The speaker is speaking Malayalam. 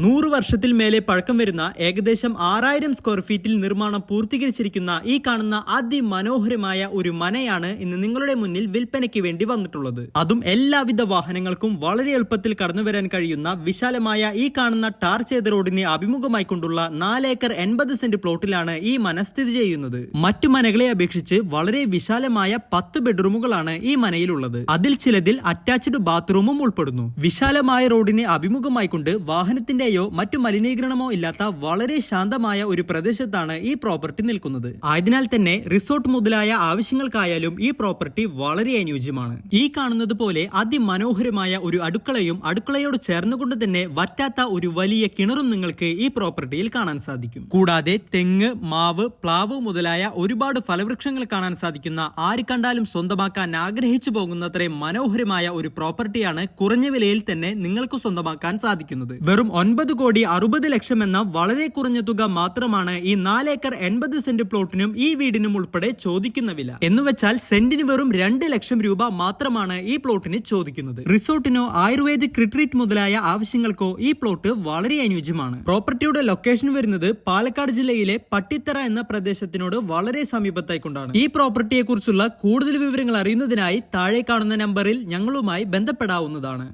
നൂറ് വർഷത്തിൽ മേലെ പഴക്കം വരുന്ന ഏകദേശം ആറായിരം സ്ക്വയർ ഫീറ്റിൽ നിർമ്മാണം പൂർത്തീകരിച്ചിരിക്കുന്ന ഈ കാണുന്ന അതിമനോഹരമായ ഒരു മനയാണ് ഇന്ന് നിങ്ങളുടെ മുന്നിൽ വിൽപ്പനയ്ക്ക് വേണ്ടി വന്നിട്ടുള്ളത്. അതും എല്ലാവിധ വാഹനങ്ങൾക്കും വളരെ എളുപ്പത്തിൽ കടന്നു വരാൻ കഴിയുന്ന വിശാലമായ ഈ കാണുന്ന ടാർ ചെയ്ത റോഡിനെ അഭിമുഖമായി കൊണ്ടുള്ള നാലേക്കർ എൺപത് സെന്റ് പ്ലോട്ടിലാണ് ഈ മന സ്ഥിതി ചെയ്യുന്നത്. മറ്റു മനകളെ അപേക്ഷിച്ച് വളരെ വിശാലമായ പത്ത് ബെഡ്റൂമുകളാണ് ഈ മനയിലുള്ളത്. അതിൽ ചിലതിൽ അറ്റാച്ച്ഡ് ബാത്റൂമും ഉൾപ്പെടുന്നു. വിശാലമായ റോഡിനെ അഭിമുഖമായി കൊണ്ട് വാഹനത്തിന്റെയോ മറ്റു മലിനീകരണമോ ഇല്ലാത്ത വളരെ ശാന്തമായ ഒരു പ്രദേശത്താണ് ഈ പ്രോപ്പർട്ടി നിൽക്കുന്നത്. ആയതിനാൽ തന്നെ റിസോർട്ട് മുതലായ ആവശ്യങ്ങൾക്കായാലും ഈ പ്രോപ്പർട്ടി വളരെ അനുയോജ്യമാണ്. ഈ കാണുന്നത് പോലെ അതിമനോഹരമായ ഒരു അടുക്കളയും അടുക്കളയോട് ചേർന്നുകൊണ്ട് തന്നെ വറ്റാത്ത ഒരു വലിയ കിണറും നിങ്ങൾക്ക് ഈ പ്രോപ്പർട്ടിയിൽ കാണാൻ സാധിക്കും. കൂടാതെ തെങ്ങ് മാവ് പ്ലാവ് മുതലായ ഒരുപാട് ഫലവൃക്ഷങ്ങൾ കാണാൻ സാധിക്കുന്ന ആര് കണ്ടാലും സ്വന്തമാക്കാൻ ആഗ്രഹിച്ചു പോകുന്നത്രയും മനോഹരമായ ഒരു പ്രോപ്പർട്ടിയാണ് കുറഞ്ഞ വിലയിൽ തന്നെ നിങ്ങൾക്ക് സ്വന്തമാക്കാൻ സാധിക്കുന്നത്. വെറും ഒൻപത് കോടി അറുപത് ലക്ഷം എന്ന വളരെ കുറഞ്ഞ തുക മാത്രമാണ് ഈ നാലേക്കർ എൺപത് സെന്റ് പ്ലോട്ടിനും ഈ വീടിനും ഉൾപ്പെടെ ചോദിക്കുന്ന വില. എന്നുവെച്ചാൽ സെന്റിന് വെറും രണ്ട് ലക്ഷം രൂപ മാത്രമാണ് ഈ പ്ലോട്ടിന് ചോദിക്കുന്നത്. റിസോർട്ടിനോ ആയുർവേദിക് റിട്രീറ്റ് മുതലായ ആവശ്യങ്ങൾക്കോ ഈ പ്ലോട്ട് വളരെ അനുയോജ്യമാണ്. പ്രോപ്പർട്ടിയുടെ ലൊക്കേഷൻ വരുന്നത് പാലക്കാട് ജില്ലയിലെ പട്ടിത്തറ എന്ന പ്രദേശത്തിനോട് വളരെ സമീപത്തായി കൊണ്ടാണ് ഈ പ്രോപ്പർട്ടിയെ കുറിച്ചുള്ള കൂടുതൽ വിവരങ്ങൾ അറിയുന്നതിനായി താഴെ കാണുന്ന നമ്പറിൽ ഞങ്ങളുമായി ബന്ധപ്പെടാവുന്നതാണ്.